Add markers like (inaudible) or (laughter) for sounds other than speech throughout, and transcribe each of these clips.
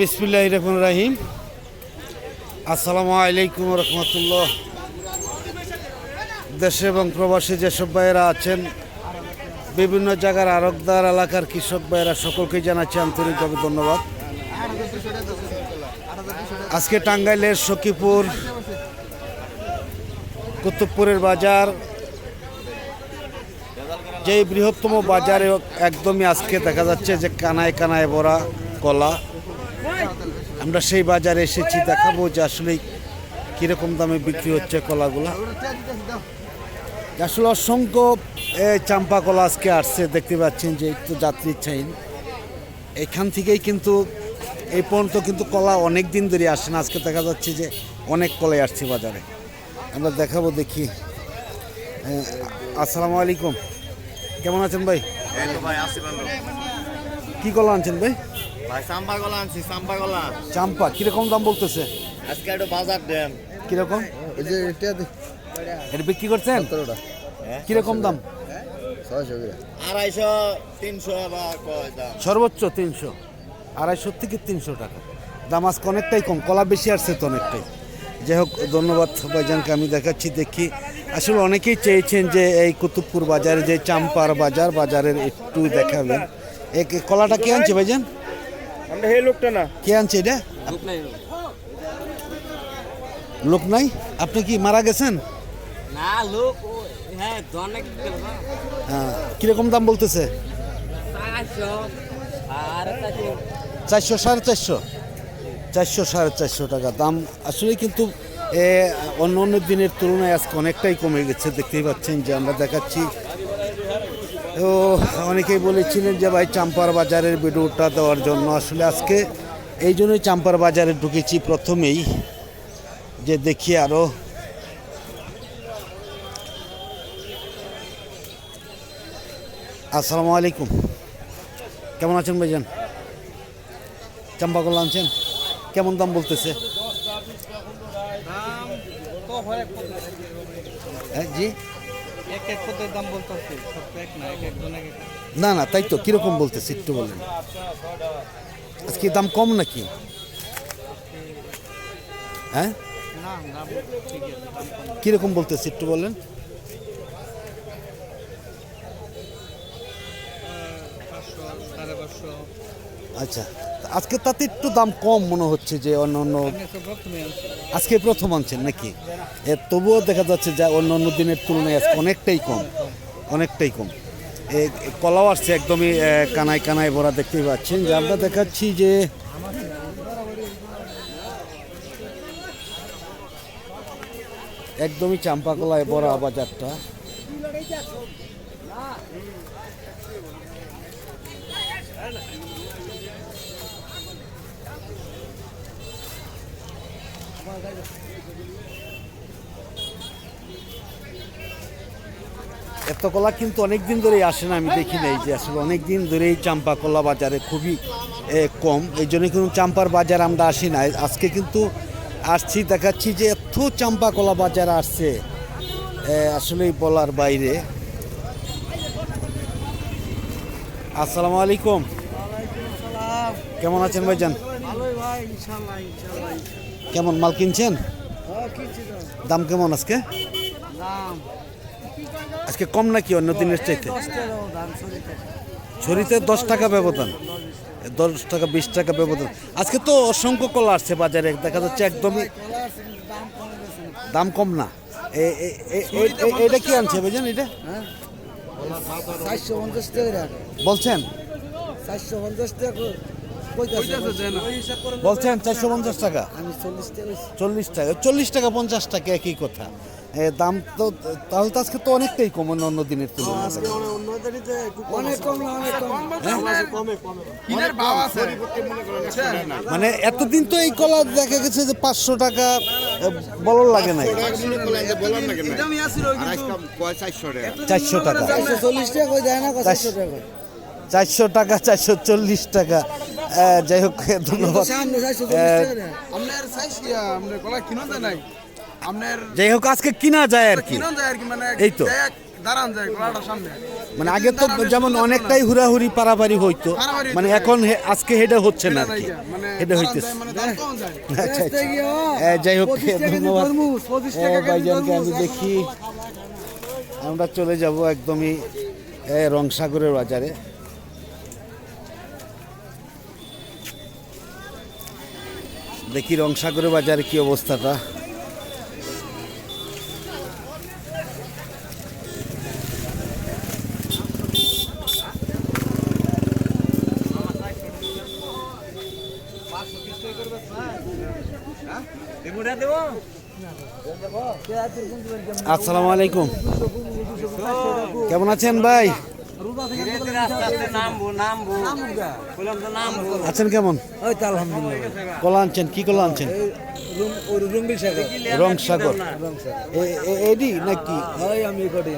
বিসমিল্লাহ রহমান রাহিম। আসসালামু আলাইকুম রহমতুল্লাহ। দেশে এবং প্রবাসী যেসব ভাইয়েরা আছেন, বিভিন্ন জায়গার আরকদার এলাকার কৃষক ভাইয়েরা, সকলকে জানাচ্ছি আন্তরিকভাবে ধন্যবাদ। আজকে টাঙ্গাইলের সখীপুর, কুতুবপুরের বাজার যে বৃহত্তম বাজারে একদমই আজকে দেখা যাচ্ছে যে কানায় কানায় ভরা কলা। আমরা সেই বাজারে এসেছি দেখাবো যে আসলে কীরকম দামে বিক্রি হচ্ছে কলাগুলা। আসলে অসংখ্য চাম্পা কলা আজকে আসছে দেখতে পাচ্ছেন যে একটু যাত্রী চাইন এখান থেকেই কিন্তু এই পর্যন্ত কিন্তু কলা অনেক দিন ধরে আসে না। আজকে দেখা যাচ্ছে যে অনেক কলাই আসছে বাজারে। আমরা দেখাবো দেখি। আসসালামু আলাইকুম। কেমন আছেন ভাই? কি কলা আনছেন ভাই? ভাই সাম্বা গলা আনছি সাম্বা গলা। চাম্পা কীরকম দাম বলতেছে? আজকে একটু বাজার দেন। কীরকম? এই যে এটা এটা বিক্রি করছেন? সতেরোটা। কীরকম দাম? ছয়শো আড়াইশো তিনশো বা কয় দাম? সর্বোচ্চ তিনশো আড়াইশো থেকে তিনশো টাকা। দাম আজকে অনেকটাই কম কলা বেশি আসছে তো অনেকটাই। যাই হোক ধন্যবাদ ভাইজানকে আমি দেখাচ্ছি দেখি। আসলে অনেকেই চেয়েছেন যে এই কুতুবপুর বাজারে যে চাম্পার বাজার বাজারের একটু দেখাবেন। এই কলাটা কে আনছে ভাইজান? আমরা এই লোকটা না। কে আনছে এটা? লোক নাই? আপনি কি মারা গেছেন? না লোক হ্যাঁ অনেক গেল না। হ্যাঁ কীরকম দাম বলতেছে? চারশো আর চারশো। চারশো সাড়ে চারশো। চারশো সাড়ে চারশো টাকা দাম। আসলে কিন্তু এ, অন্য অন্য দিনের তুলনায় আজকে অনেকটাই কমে গেছে। দেখতেই পাচ্ছেন যে আমরা দেখাচ্ছি তো অনেকেই বলেছিলেন যে ভাই চাম্পার বাজারের ভিডিওটা দেওয়ার জন্য আসলে আজকে এই জন্যই চাম্পার বাজারে ঢুকেছি প্রথমেই যে দেখি আরও আসসালামু আলাইকুম। কেমন আছেন ভাইজান? চাম্পা কলা আনছেন? কেমন দাম বলতেছে? হ্যাঁ জি। এক এক পদের দাম বলতে সব তো এক না এক এক না না। তাই তো কীরকম বলতেছে একটু বলেন। আজকে দাম কম নাকি? হ্যাঁ? কীরকম বলতেছে একটু বলেন। সাড়ে পাঁচশো। আচ্ছা আজকে তাতে একটু দাম কম মনে হচ্ছে যে অন্য অন্য আজকে প্রথম আনছেন নাকি? এ, তবুও দেখা যাচ্ছে যে অন্য অন্য দিনের তুলনায় আজকে অনেকটাই কম অনেকটাই কম। কলাও আসছে একদমই কানায় কানায় ভরা দেখতেই পাচ্ছেন যে আমরা দেখাচ্ছি যে একদমই চাম্পা কলায় ভরা বাজারটা। এত কলা কিন্তু অনেক দিন ধরেই আসে না আমি দেখি নাই যে আসলে অনেক দিন ধরেই চাম্পা কলা বাজারে খুবই কম। এই জন্য কিন্তু চাম্পার বাজার আমরা আসি না আজকে কিন্তু আসছি দেখাচ্ছি যে এত চাম্পা কলা বাজার আসছে আসলেই বলার বাইরে। আসসালামু আলাইকুম। কেমন আছেন ভাইজান? ভালোই ভাই কেমন মাল কিনছেন? কিনছি দাম কেমন আজকে? আজকে কম নাকি অন্য দিনের চাইতে? ছড়িতে দশ টাকা ব্যবধান। দশ টাকা বিশ টাকা ব্যবধান। আজকে তো অসংখ্য কলা আসছে বাজারে দেখা যাচ্ছে একদমই দাম কমে না। এটা কি আনছে বুঝলেন এটা? হ্যাঁ? চারশো পঞ্চাশ টাকা বলছেন? চারশো পঞ্চাশ টাকা বলছেন চারশো পঞ্চাশ টাকা। চল্লিশ টাকা চল্লিশ টাকা চল্লিশ টাকা পঞ্চাশ টাকা একই কথা। দাম তো তাহলে তো আজকে তো অনেকটাই কম অন্য অন্য দিনের তুলনায়। অনেক কম না অনেক কম। মানে এতদিন তো এই কলা দেখা গেছে যে পাঁচশো টাকা বলার লাগে নাই। চারশো টাকা? চারশো চল্লিশ টাকা করে দেয় না চারশো টাকা চারশো টাকা চারশো চল্লিশ টাকা। যাই হোক ধন্যবাদ। যাই হোক আজকে কিনা যায় আর কি। মানে এই তো। মানে আগে তো যেমন অনেকটাই হুড়াহুড়ি পারাপারি হইতো। মানে এখন আজকে হেডা হচ্ছে না আর কি। মানে এটা দাম হইতেছে মানে। আচ্ছা আচ্ছা। যাই হোক ধন্যবাদ। ভাইজানকে আমি দেখি। আমরা চলে যাব একদমই রংসাগরের বাজারে। দেখি রংসাগরের বাজারে কি অবস্থাটা। আসসালামু আলাইকুম। কেমন আছেন ভাই? আছেন কেমন? ওই তো আলহামদুলিল্লাহ। কলা আনছেন কি কলা আনছেন? রং সাগর। এডি নাকি? ওই আমি কটি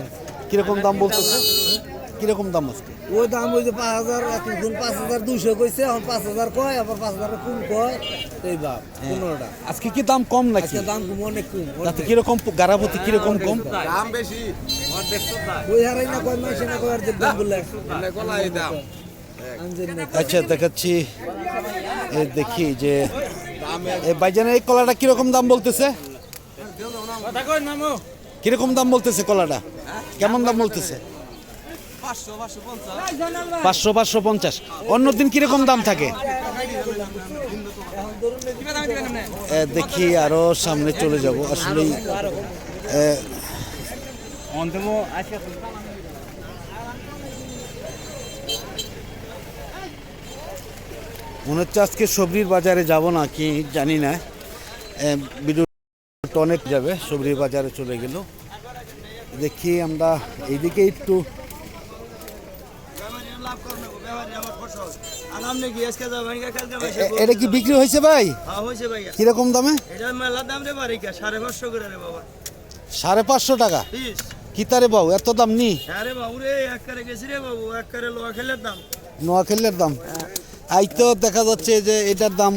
কীরকম দাম বলতেছে? কীরকম দাম আজকে? ওই দাম ওই যে পাঁচ হাজার এখন পাঁচ হাজার দুইশো কইছে এখন পাঁচ হাজার কয় আবার পাঁচ হাজার কম কয়। এই বাপ পনেরোটা। আজকে কি দাম কম নাকি? দাম কম অনেক কম কীরকম গারাপতি কীরকম কম? দাম বেশি। আচ্ছা দেখাচ্ছি। দেখি যে বাইজানের এই কলাটা কীরকম দাম বলতেছে? কীরকম দাম বলতেছে কলাটা? কেমন দাম বলতেছে? পাঁচশো পাঁচশো পঞ্চাশ। অন্য দিন কীরকম দাম থাকে? এ, দেখি আরও সামনে চলে যাব। আসলে মনে হচ্ছে আজকে সবজির বাজারে যাব না কি জানি না। অনেক যাবে সবজির বাজারে চলে গেল। দেখি আমরা এইদিকে একটু আজকে এটা কি বিক্রি হয়েছে ভাই? কীরকম দামে? সাড়ে পাঁচশো টাকা। পিস কি তারে বাবু এত দাম নি? আরে বাবু রে এক করে গেছি রে বাবু এক করে খেলের দাম। নোয়াখালীর দাম। আই তো দেখা যাচ্ছে যে এটার দাম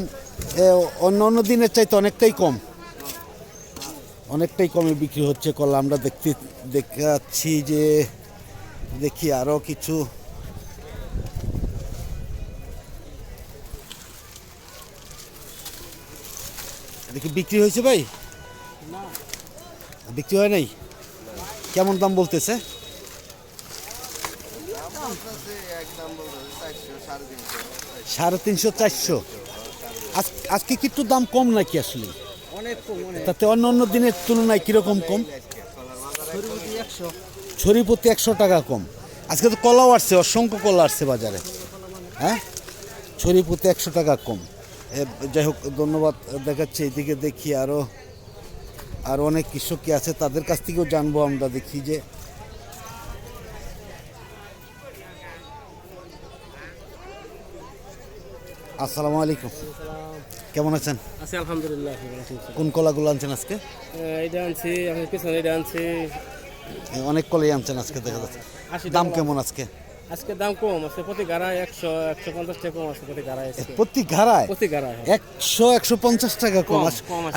অন্য অন্য দিনের চাইতে অনেকটাই কম। অনেকটাই কমে বিক্রি হচ্ছে কলা। আমরা দেখতে দেখাচ্ছি যে দেখি আরও কিছু। দেখি বিক্রি হয়েছে ভাই? বিক্রি হয় নাই? কেমন দাম বলতেছে? সাড়ে তিনশো চারশো। আজ আজকে কি একটু দাম কম নাকি আসলে? তাতে অন্য অন্য দিনের তুলনায় কীরকম কম? ছড়ি একশো। টাকা কম। আজকে তো কলাও আসছে অসংখ্য কলা আসছে বাজারে। হ্যাঁ? ছড়ি প্রতি একশো টাকা কম। যাই হোক ধন্যবাদ দেখাচ্ছে এদিকে দেখি আরও আর অনেক কৃষকই আছে তাদের কাছ থেকেও জানব আমরা দেখি যে আসসালামু আলাইকুম। কেমন আছেন? আছি আলহামদুলিল্লাহ কোন কলাগুলো আনছেন আজকে? এটা আনছি আমি পিছনে এটা আনছি। অনেক কলাই আনছেন আজকে দেখা যাচ্ছে। দাম কেমন আজকে? আজকে দাম কম আছে প্রতি গাড়ায় একশো একশো পঞ্চাশ টাকা কম আছে প্রতি গাড়ায় প্রতি ঘাড়ায় প্রতি গাড়ায় একশো একশো পঞ্চাশ টাকা কম।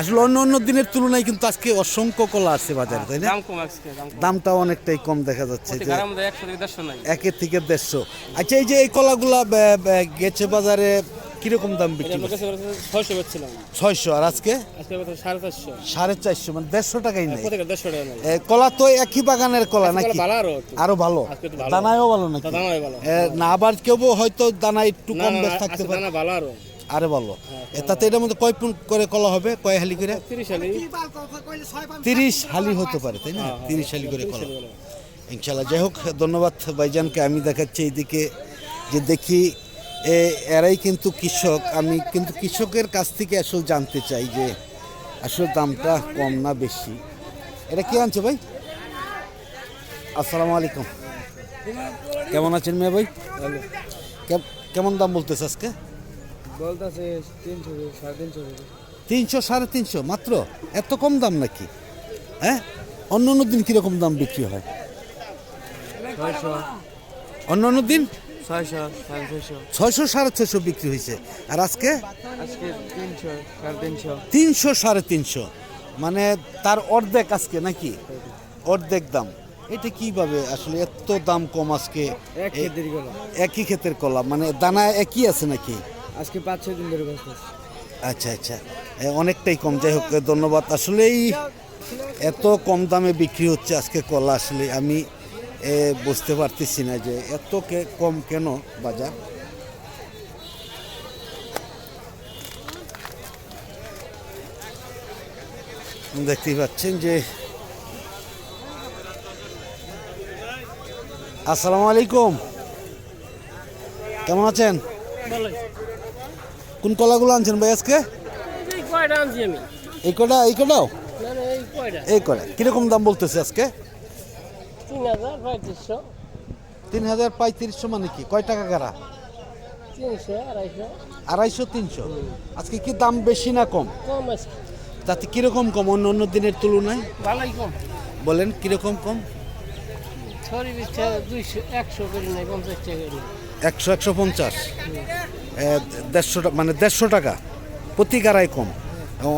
আসলে অন্য অন্য দিনের তুলনায় কিন্তু আজকে অসংখ্য কলা আছে বাজারে তাই না? দাম কম আজকে দাম দামটাও অনেকটাই কম দেখা যাচ্ছে একের থেকে দেড়শো। আচ্ছা এই যে এই কলাগুলা গেছে বাজারে কীরকম দাম বিক্রি ছয়শো বেচছিলাম। ছয়শো আর আজকে? আজকে সাড়ে চারশো। সাড়ে চারশো মানে দেড়শো টাকাই নেই। টাকা নাই। এ, কলা তো একই বাগানের কলা নাকি? আরও ভালো। দানায়ও ভালো নাকি? ভালো। না আবার কেউ হয়তো দানা একটু কম বেশ থাকতে পারে। ভালো আরও আরে ভালো। এ, তাতে এটার মধ্যে কয় পুন করে কলা হবে? কয় হালি করে? তিরিশ হালি। তিরিশ হালি হতে পারে তাই না? তিরিশ হালি করে কলা। ইনশাল্লাহ যাই হোক ধন্যবাদ ভাইজানকে। আমি দেখাচ্ছি এইদিকে যে দেখি এরাই কিন্তু কৃষক। আমি কিন্তু কৃষকের কাছ থেকে আসলে জানতে চাই যে আসলে দামটা কম না বেশি। এটা কি আনছে ভাই? আসসালামু আলাইকুম। কেমন আছেন মেয়ে ভাই? কেম- কেমন দাম বলতেছে আজকে? বলতেছে তিনশো সাড়ে তিনশো তিনশো সাড়ে তিনশো? মাত্র? এত কম দাম নাকি? হ্যাঁ? অন্য অন্য দিন কীরকম দাম বিক্রি হয়? অন্য অন্য দিন? ছয়শো সাড়ে ছয়শো। বিক্রি হয়েছে। আর আজকে? আজকে তিনশো সাড়ে তিনশো। মানে তার অর্ধেক আজকে নাকি? অর্ধেক দাম। এটা কীভাবে আসলে এত দাম কম আজকে? একই ক্ষেতের কলা। মানে দানা একই আছে নাকি? আজকে পাঁচ ছয় দিন ধরে আচ্ছা আচ্ছা। অনেকটাই কম। যাই হোক ধন্যবাদ। আসলেই এত কম দামে বিক্রি হচ্ছে আজকে কলা। আসলে আমি বুঝতে পারতেছি না যে এত কে কম কেন বাজার? দেখতেই পাচ্ছেন যে আসসালামু আলাইকুম। কেমন আছেন? কোন কলাগুলো আনছেন ভাই আজকে? এই কটা এই কটাও এই কটা কীরকম দাম বলতেছে আজকে? তিন হাজার পঁয়ত্রিশশো। তিন হাজার পঁয়ত্রিশশো মানে কি? কয় টাকা কারা তিনশো আড়াইশো। আড়াইশো তিনশো। আজকে কি দাম বেশি না কম? কম আছে। তাতে কীরকম কম? অন্য অন্য দিনের তুলনায়? ভালোই কম। বলেন কীরকম কম? দুইশো একশো করে নেই পঞ্চাশ টাকা একশো একশো পঞ্চাশ। দেড়শো টাকা মানে দেড়শো টাকা। প্রতি গাড়ায় কম।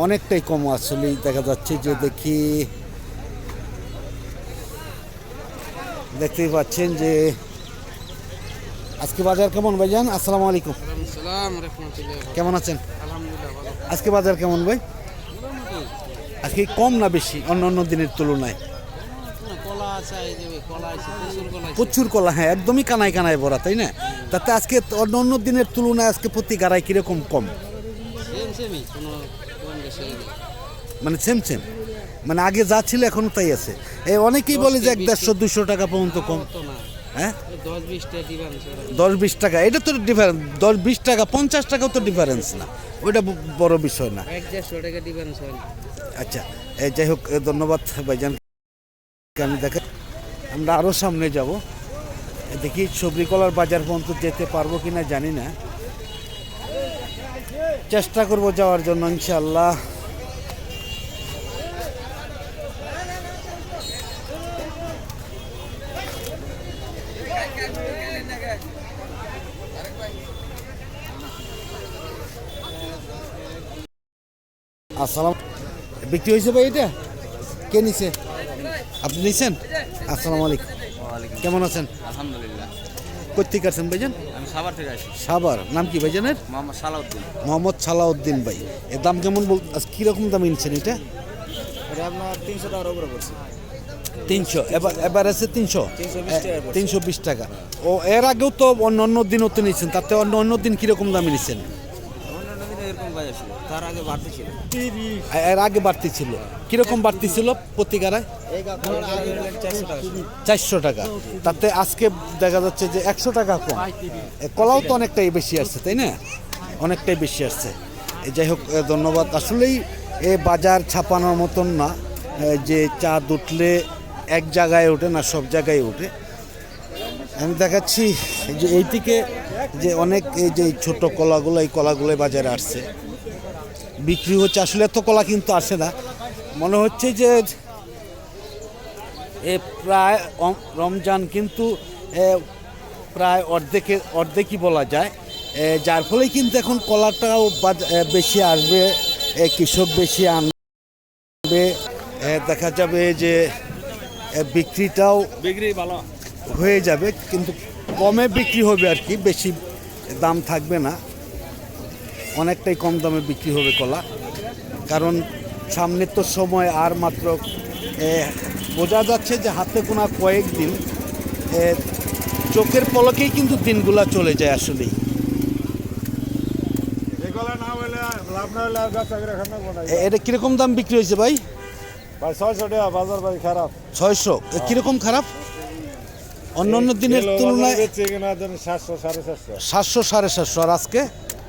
অনেকটাই কম আসলেই দেখা যাচ্ছে যে দেখি দেখতেই পাচ্ছেন যে আজকে বাজার কেমন ভাইজান আসসালামু আলাইকুম। কেমন আছেন? আজকে বাজার কেমন ভাই? আজকে কম না বেশি? অন্য অন্য দিনের তুলনায়। প্রচুর কলা হ্যাঁ একদমই কানায় কানায় ভরা তাই না? তাতে আজকে অন্য অন্য দিনের তুলনায় আজকে প্রতি গাড়ায় কীরকম কম। মানে সেম সেম মানে আগে যা ছিল এখনও তাই আছে। এই অনেকেই বলে যে এক দেড়শো দুশো টাকা পর্যন্ত কম। হ্যাঁ দশ বিশটা দশ বিশ টাকা এটা তো ডিফারেন্স দশ বিশ টাকা পঞ্চাশ টাকাও তো ডিফারেন্স না। ওইটা বড় বিষয় না। আচ্ছা এই যাই হোক ধন্যবাদ ভাইজান। আমি দেখে আমরা আরও সামনে যাব। দেখি সবরি কলার বাজার পর্যন্ত যেতে পারব কিনা জানি না। চেষ্টা করব যাওয়ার জন্য ইনশাআল্লাহ। আসসালাম। বিক্রি হয়েছে ভাই এটা? কে নিছে? আপনি নিছেন? আসসালামু আলাইকুম। কেমন আছেন? আলহামদুলিল্লাহ। কোথেকে আছেন ভাইজান? আমি সাবার থেকে আসি সাবার নাম কি ভাইজানের? মোহাম্মদ সালাউদ্দিন। মোহাম্মদ সালাউদ্দিন ভাই। এর দাম কেমন বল আজ কীরকম দাম নিচ্ছেন এটা? এটা আপনার তিনশো টাকার উপরে পড়ছে। তিনশো। এবার এবার আছে তিনশো? তিনশো বিশ টাকা। ও এর আগেও তো অন্য অন্য দিনও তো নিচ্ছেন তাতে অন্য অন্য দিন কীরকম দামে নিচ্ছেন ছিল তার আগে বাড়তি ছিল এর আগে বাড়তি ছিল কীরকম বাড়তি ছিল প্রতি গাড়ায় চারশো টাকা তাতে আজকে দেখা যাচ্ছে যে একশো টাকা কম। কলাও তো অনেকটাই বেশি আসছে তাই না? অনেকটাই বেশি আসছে। যাই হোক ধন্যবাদ। আসলেই এ বাজার ছাপানোর মতন না। যে চাঁদ উঠলে এক জায়গায় ওঠে না সব জায়গায় ওঠে। আমি দেখাচ্ছি যে এইদিকে যে অনেক এই যে ছোট কলাগুলো এই কলাগুলো বাজারে আসছে। বিক্রি হচ্ছে আসলে এত কলা কিন্তু আসে না। মনে হচ্ছে যে এ প্রায় রমজান কিন্তু প্রায় অর্ধেকে অর্ধেকই বলা যায়। যার ফলে কিন্তু এখন কলাটাও বেশি আসবে কৃষক বেশি আনবে। দেখা যাবে যে বিক্রিটাও বিক্রি ভালো। হয়ে যাবে কিন্তু কমে বিক্রি হবে আর কি বেশি দাম থাকবে না। অনেকটাই কম দামে বিক্রি হবে কলা। কারণ সামনের তো সময় আর মাত্র বোঝা যাচ্ছে যে হাতে কোনা কয়েকদিন চোখের পলকেই কিন্তু দিনগুলা চলে যায় আসলেই। এটা কীরকম দাম বিক্রি হয়েছে ভাই? ভাই ছয়শো টাকা বাজার ভাই খারাপ। ছয়শো? কীরকম খারাপ? অন্য অন্য দিনের তুলনায় সাতশো সাড়ে সাতশো। সাতশো সাড়ে সাতশো। আর আজকে?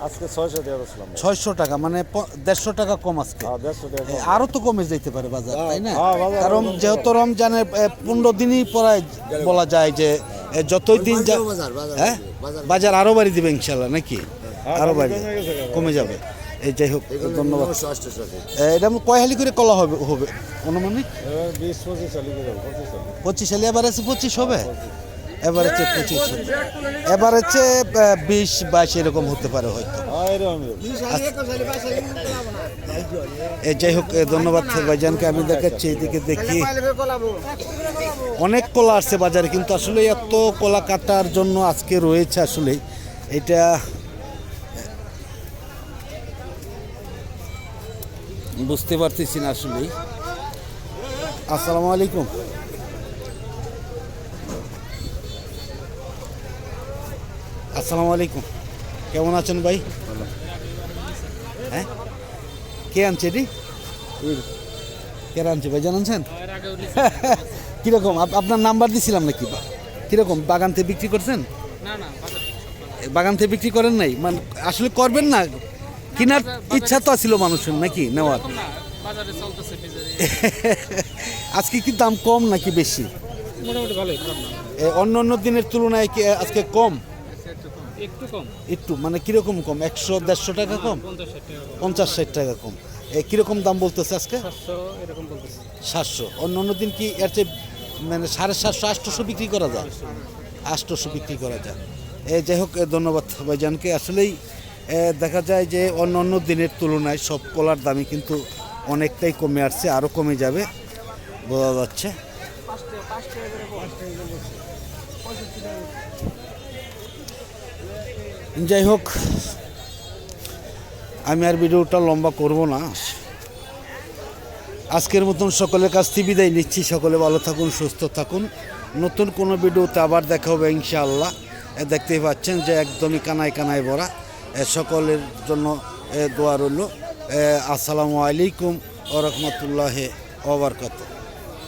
আজকে ছয়শো টাকা ছয়শো টাকা মানে দেড়শো টাকা কম আজকে। হ্যাঁ আরও তো কমে যেতে পারে বাজার তাই না? হ্যাঁ, কারণ যেহেতু রমজানের পনেরো দিনই পরায় বলা যায় যে যতই দিন যা হ্যাঁ? বাজার আরও বাড়ি দিবে ইনশাল্লাহ নাকি? আরও বাড়ি কমে যাবে। এই যাই হোক ধন্যবাদ। এটা কয় হালি করে কলা হবে হবে অনুমানিক? পঁচিশ হালি আবার আছে পঁচিশ হবে? এবার হচ্ছে পঁচিশশো এবার হচ্ছে বিশ বাইশ এরকম হতে পারে হয়তো। হ্যাঁ যাই হোক এ ধন্যবাদ ভাইজানকে। আমি দেখাচ্ছি এদিকে দেখি। অনেক কলা আসছে বাজারে কিন্তু আসলে এত কলা কাটার জন্য আজকে রয়েছে আসলে এটা বুঝতে পারতেছি না আসলে আসসালামু আলাইকুম। আসসালামু আলাইকুম। কেমন আছেন ভাই? হ্যাঁ? কে আনছে এটি? কে আনছে ভাই জানাচ্ছেন (laughs) কীরকম? আপ- আপনার নাম্বার দিছিলাম নাকি? কীরকম? কীরকম বাগান থেকে বিক্রি করছেন? না না বাগান থেকে বিক্রি করেন নাই? মানে আসলে করবেন না? কেনার ইচ্ছা তো ছিল মানুষের নাকি নেওয়ার না বাজারে চলতেছে (laughs) আজকে কি দাম কম নাকি বেশি? মোটামুটি ভালোই খারাপ না। এ, অন্য অন্য দিনের তুলনায় কি আজকে কম? একটু কম। একটু মানে কীরকম কম? একশো দেড়শো টাকা কম? পঞ্চাশ ষাট টাকা কম। কীরকম দাম বলতেছে আজকে? সাতশো অন্য অন্য দিন কি এর চেয়ে মানে সাড়ে সাতশো আটশোশো বিক্রি করা যায়? আটশোশো বিক্রি করা যায়। এ যাই হোক ধন্যবাদ ভাইজানকে। আসলেই দেখা যায় যে অন্য অন্য দিনের তুলনায় সব কলার দামই কিন্তু অনেকটাই কমে আসছে আরও কমে যাবে বোঝা যাচ্ছে। যাই হোক আমি আর ভিডিওটা লম্বা করব না। আজকের মতন সকলের কাছ থেকে বিদায় নিচ্ছি। সকলে ভালো থাকুন, সুস্থ থাকুন। নতুন কোনো ভিডিওতে আবার দেখা হবে ইনশাআল্লাহ। দেখতেই পাচ্ছেন যে একদমই কানায় কানায় ভরা। সকলের জন্য দোয়া রইল। আসসালামু আলাইকুম ও রহমতুল্লাহ ওবরকাত